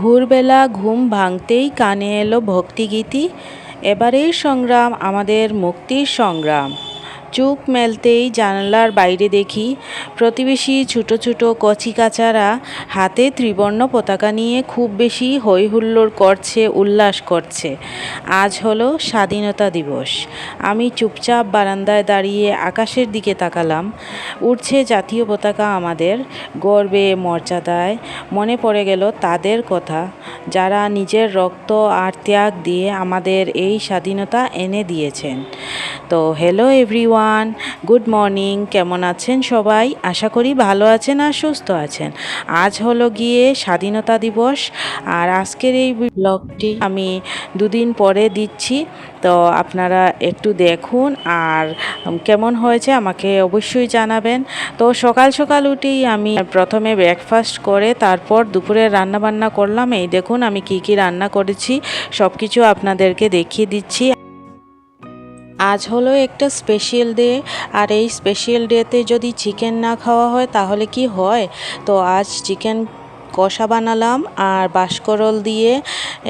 ভোরবেলা ঘুম ভাঙতেই কানে এলো ভক্তিগীতি। এবারের সংগ্রাম আমাদের মুক্তির সংগ্রাম। চোখ মেলতেই জানালার বাইরে দেখি প্রতিবেশী ছোটো ছোটো কচিকাচারা হাতে ত্রিবর্ণ পতাকা নিয়ে খুব বেশি হই হুল্লোড় করছে, উল্লাস করছে। আজ হলো স্বাধীনতা দিবস। আমি চুপচাপ বারান্দায় দাঁড়িয়ে আকাশের দিকে তাকালাম। উড়ছে জাতীয় পতাকা আমাদের। গর্বে, মর্যাদায় মনে পড়ে গেল তাদের কথা, যারা নিজের রক্ত আর ত্যাগ দিয়ে আমাদের এই স্বাধীনতা এনে দিয়েছেন। তো হ্যালো এভরিওয়ান গুড মর্নিং কেমন আছেন সবাই? আশা করি ভালো আছেন আর সুস্থ আছেন। আজ হলো গিয়ে স্বাধীনতা দিবস আর আজকের এই ব্লগটি আমি দুদিন পরে দিচ্ছি। তো আপনারা একটু দেখুন আর কেমন হয়েছে আমাকে অবশ্যই জানাবেন। তো সকাল সকাল উঠেই আমি প্রথমে ব্রেকফাস্ট করে তারপর দুপুরে রান্না বান্না করলাম। এই দেখুন আমি কি কি রান্না করেছি সব কিছু আপনাদেরকে দেখিয়ে দিচ্ছি। আজ হলো একটা স্পেশাল ডে আর এই স্পেশাল ডেতে যদি চিকেন না খাওয়া হয় তাহলে কি হয়? তো আজ চিকেন কষা বানালাম আর বাসকরল দিয়ে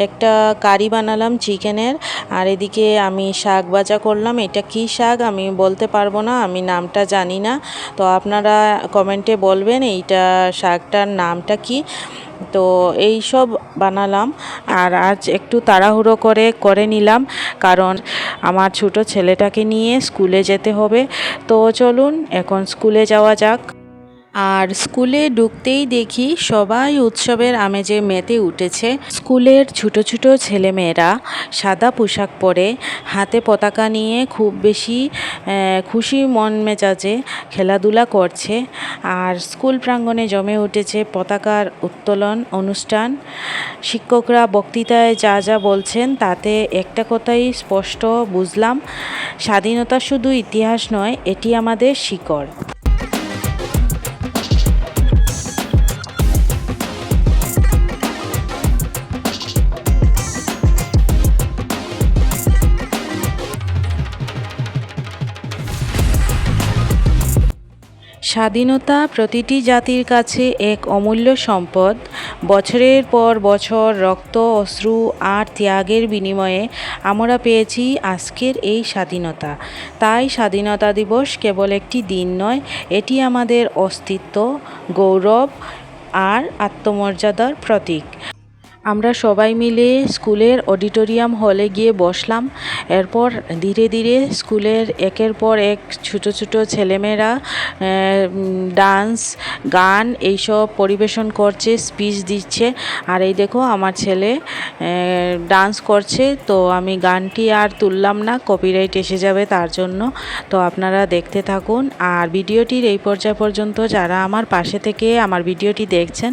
একটা কারি বানালাম চিকেনের। আর এদিকে আমি শাক ভাজা করলাম। এটা কি শাক আমি বলতে পারব না, আমি নামটা জানি না। তো আপনারা কমেন্টে বলবেন এইটা শাকটার নামটা কি। তো এই সব বানালাম। আর আজ একটু তাড়াহুড়ো করে করে নিলাম। কারণ আমার ছোট ছেলেটাকে নিয়ে স্কুলে যেতে হবে। তো চলুন, এখন স্কুলে যাওয়া যাক। আর স্কুলে ঢুকতেই দেখি সবাই উৎসবের আমেজে মেতে উঠেছে। স্কুলের ছোট ছোট ছেলেমেয়েরা সাদা পোশাক পরে, হাতে পতাকা নিয়ে খুব বেশি খুশি মন মেজাজে খেলাধুলা করছে। আর স্কুল প্রাঙ্গণে জমে উঠেছে পতাকার উত্তোলন অনুষ্ঠান। শিক্ষকরা বক্তৃতায় যা যা বলছেন তাতে একটা কথাই স্পষ্ট বুঝলাম, স্বাধীনতা শুধু ইতিহাস নয়, এটি আমাদের শিকড়। স্বাধীনতা প্রতিটি জাতির কাছে এক অমূল্য সম্পদ। বছরের পর বছর রক্ত, অশ্রু আর ত্যাগের বিনিময়ে আমরা পেয়েছি আজকের এই স্বাধীনতা। তাই স্বাধীনতা দিবস কেবল একটি দিন নয়, এটি আমাদের অস্তিত্ব, গৌরব আর আত্মমর্যাদার প্রতীক। আমরা সবাই মিলে স্কুলের অডিটোরিয়াম হলে গিয়ে বসলাম। এরপর ধীরে ধীরে স্কুলের একের পর এক ছোট ছোট ছেলেমেয়েরা ডান্স, গান এইসব পরিবেশন করছে, স্পিচ দিচ্ছে। আর এই দেখো আমার ছেলে ডান্স করছে। তো আমি গানটি আর তুললাম না, কপিরাইট এসে যাবে তার জন্য। তো আপনারা দেখতে থাকুন। আর ভিডিওটির এই পর্যায় পর্যন্ত যারা আমার পাশে থেকে আমার ভিডিওটি দেখছেন,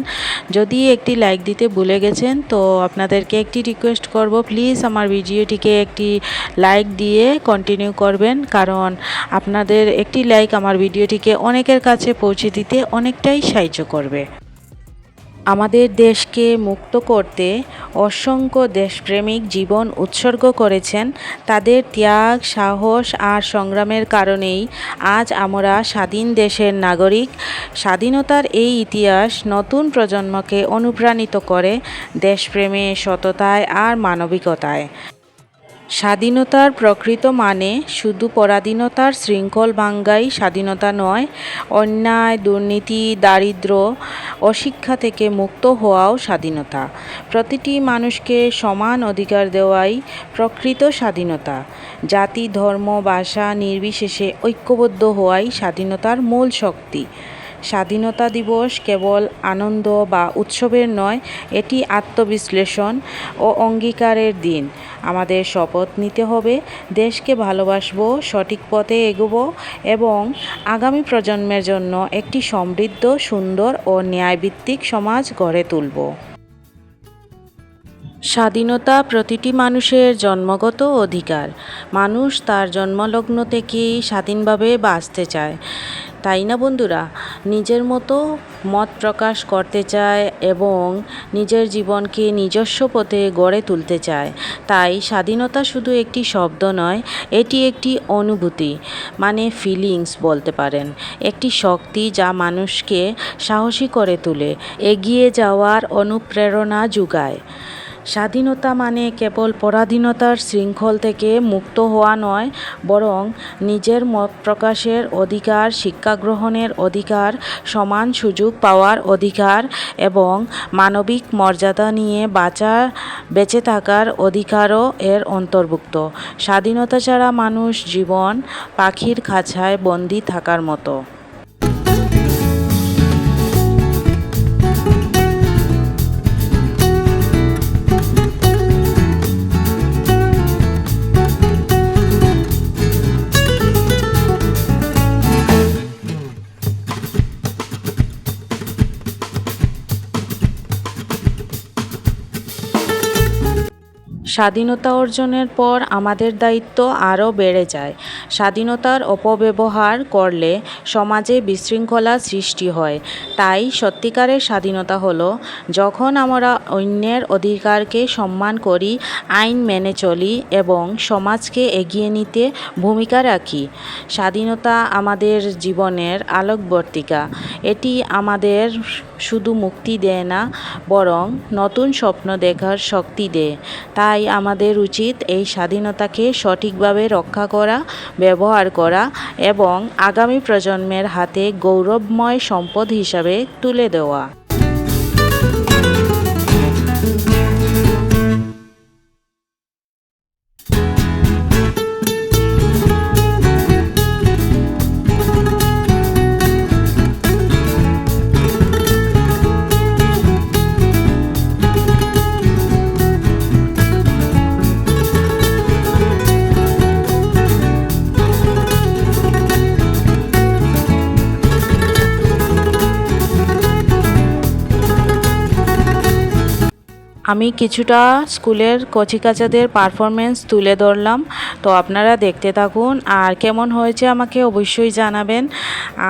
যদি একটি লাইক দিতে ভুলে গেছেন তো আপনাদেরকে একটি রিকোয়েস্ট করব প্লিজ আমার ভিডিওটিকে একটি লাইক দিয়ে কন্টিনিউ করবেন, কারণ আপনাদের একটি লাইক আমার ভিডিওটিকে অনেকের কাছে পৌঁছে দিতে অনেকটাই সাহায্য করবে। আমাদের দেশকে মুক্ত করতে অসংখ্য দেশপ্রেমিক জীবন উৎসর্গ করেছেন। তাদের ত্যাগ, সাহস আর সংগ্রামের কারণেই আজ আমরা স্বাধীন দেশের নাগরিক। স্বাধীনতার এই ইতিহাস নতুন প্রজন্মকে অনুপ্রাণিত করে দেশপ্রেমে সততায় আর মানবিকতায়। স্বাধীনতার প্রকৃত মানে শুধু পরাধীনতার শৃঙ্খল ভাঙ্গাই স্বাধীনতা নয়, অন্যায়, দুর্নীতি, দারিদ্র, অশিক্ষা থেকে মুক্ত হওয়াও স্বাধীনতা। প্রতিটি মানুষকে সমান অধিকার দেওয়াই প্রকৃত স্বাধীনতা। জাতি, ধর্ম, ভাষা নির্বিশেষে ঐক্যবদ্ধ হওয়াই স্বাধীনতার মূল শক্তি। স্বাধীনতা দিবস কেবল আনন্দ বা উৎসবের নয়, এটি আত্মবিশ্লেষণ ও অঙ্গীকারের দিন। আমাদের শপথ নিতে হবে, দেশকে ভালোবাসবো, সঠিক পথে এগোব এবং আগামী প্রজন্মের জন্য একটি সমৃদ্ধ, সুন্দর ও ন্যায়ভিত্তিক সমাজ গড়ে তুলব। স্বাধীনতা প্রতিটি মানুষের জন্মগত অধিকার। মানুষ তার জন্মলগ্ন থেকেই স্বাধীনভাবে বাঁচতে চায়। তাই না বন্ধুরা? নিজের মতো মত প্রকাশ করতে চায় এবং নিজের জীবনকে নিজস্ব পথে গড়ে তুলতে চায়। তাই স্বাধীনতা শুধু একটি শব্দ নয়, এটি একটি অনুভূতি মানে ফিলিংস বলতে পারেন। একটি শক্তি যা মানুষকে সাহসী করে তোলে, এগিয়ে যাওয়ার অনুপ্রেরণা যোগায়। স্বাধীনতা মানে কেবল পরাধীনতার শৃঙ্খল থেকে মুক্ত হওয়া নয়, বরং নিজের মত প্রকাশের অধিকার, শিক্ষা গ্রহণের অধিকার, সমান সুযোগ পাওয়ার অধিকার এবং মানবিক মর্যাদা নিয়ে বাঁচা, বেঁচে থাকার অধিকারও এর অন্তর্ভুক্ত। স্বাধীনতা ছাড়া মানুষ জীবন পাখির খাঁচায় বন্দি থাকার মতো। স্বাধীনতা অর্জনের পর আমাদের দায়িত্ব আরও বেড়ে যায়। স্বাধীনতার অপব্যবহার করলে সমাজে বিশৃঙ্খলা সৃষ্টি হয়। তাই সত্যিকারের স্বাধীনতা হলো, যখন আমরা অন্যের অধিকারকে সম্মান করি, আইন মেনে চলি এবং সমাজকে এগিয়ে নিতে ভূমিকা রাখি। স্বাধীনতা আমাদের জীবনের আলোকবর্তিকা। এটি আমাদের শুধু মুক্তি দেয় না, বরং নতুন স্বপ্ন দেখার শক্তি দেয়। তাই আমাদের উচিত এই স্বাধীনতাকে সঠিকভাবে রক্ষা করা, ব্যবহার করা এবং আগামী প্রজন্মের হাতে গৌরবময় সম্পদ হিসাবে তুলে দেওয়া। আমি কিছুটা স্কুলের কচিকাচাদের পারফরমেন্স তুলে ধরলাম। তো আপনারা দেখতে থাকুন আর কেমন হয়েছে আমাকে অবশ্যই জানাবেন।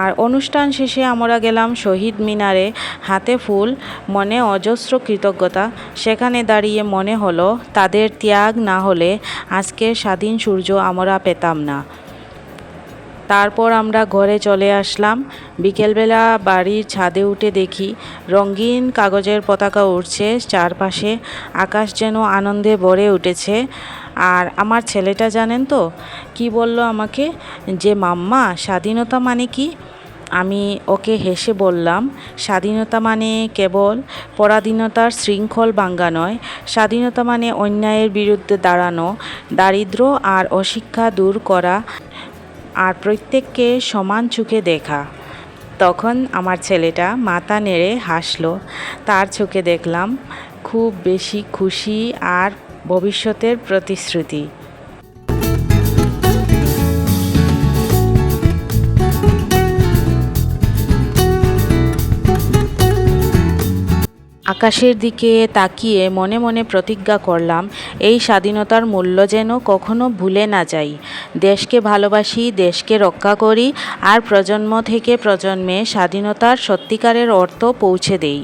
আর অনুষ্ঠান শেষে আমরা গেলাম শহীদ মিনারে, হাতে ফুল, মনে অজস্র কৃতজ্ঞতা। সেখানে দাঁড়িয়ে মনে হলো, তাদের ত্যাগ না হলে আজকের স্বাধীন সূর্য আমরা পেতাম না। তারপর আমরা ঘরে চলে আসলাম। বিকেলবেলা বাড়ির ছাদে উঠে দেখি রঙিন কাগজের পতাকা উঠছে চারপাশে আকাশ যেন আনন্দে ভরে উঠেছে। আর আমার ছেলেটা জানেন তো? কি বলল আমাকে? যে, মাম্মা, স্বাধীনতা মানে কি? আমি ওকে হেসে বললাম, স্বাধীনতা মানে কেবল পরাধীনতার শৃঙ্খল ভাঙ্গা নয়। স্বাধীনতা মানে অন্যায়ের বিরুদ্ধে দাঁড়ানো, দারিদ্র আর অশিক্ষা দূর করা। আর প্রত্যেককে সমান চোখে দেখা। তখন আমার ছেলেটা মাথা নেড়ে হাসলো। তার চোখে দেখলাম খুব বেশি খুশি আর ভবিষ্যতের প্রতিশ্রুতি। আকাশের দিকে তাকিয়ে মনে মনে প্রতিজ্ঞা করলাম, এই স্বাধীনতার মূল্য যেন কখনো ভুলে না যাই। দেশকে ভালোবাসি, দেশকে রক্ষা করি, আর প্রজন্ম থেকে প্রজন্মে স্বাধীনতার সত্যিকারের অর্থ পৌঁছে দেই।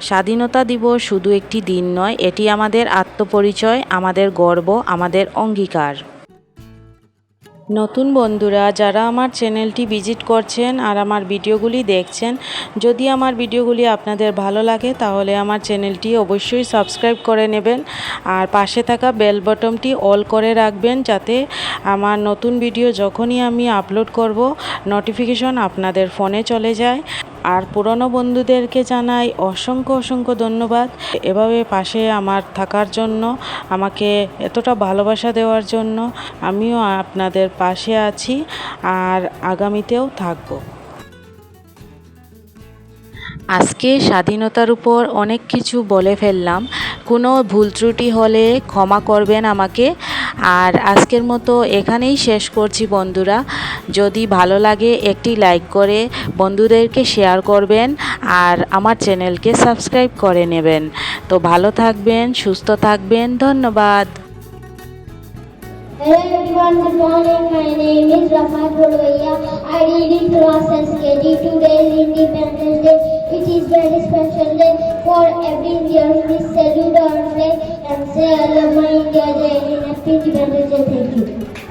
স্বাধীনতা দিবস শুধু একটি দিন নয়, এটি আমাদের আত্মপরিচয়, আমাদের গর্ব, আমাদের অঙ্গীকার। নতুন বন্ধুরা, যারা আমার চ্যানেলটি ভিজিট করছেন আর আমার ভিডিওগুলি দেখছেন, যদি আমার ভিডিওগুলি আপনাদের ভালো লাগে, তাহলে আমার চ্যানেলটি অবশ্যই সাবস্ক্রাইব করে নেবেন আর পাশে থাকা বেল বটমটি অল করে রাখবেন যাতে আমার নতুন ভিডিও যখনই আমি আপলোড করব নোটিফিকেশন আপনাদের ফোনে চলে যায়। আর পুরনো বন্ধুদেরকে জানাই অসংখ্য অসংখ্য ধন্যবাদ। এভাবে পাশে আমার থাকার জন্য, আমাকে এতটা ভালোবাসা দেওয়ার জন্য আমিও আপনাদের পাশে আছি আর আগামীতেও থাকব। আজকে স্বাধীনতার উপর অনেক কিছু বলে ফেললাম। কোনো ভুল ত্রুটি হলে ক্ষমা করবেন আমাকে। আর আজকের মতো এখানেই শেষ করছি বন্ধুরা যদি ভালো লাগে একটি লাইক করে বন্ধুদেরকে শেয়ার করবেন আর আমার চ্যানেলকে সাবস্ক্রাইব করে নেবেন তো ভালো থাকবেন সুস্থ থাকবেন ধন্যবাদ Hello everyone, good morning. My name is Rafa Bolvaya. I read in class SKG. Today Independence Day. It is very special day for every year We salute our flag and say Alama India Jai in happy Independence Day. Thank you.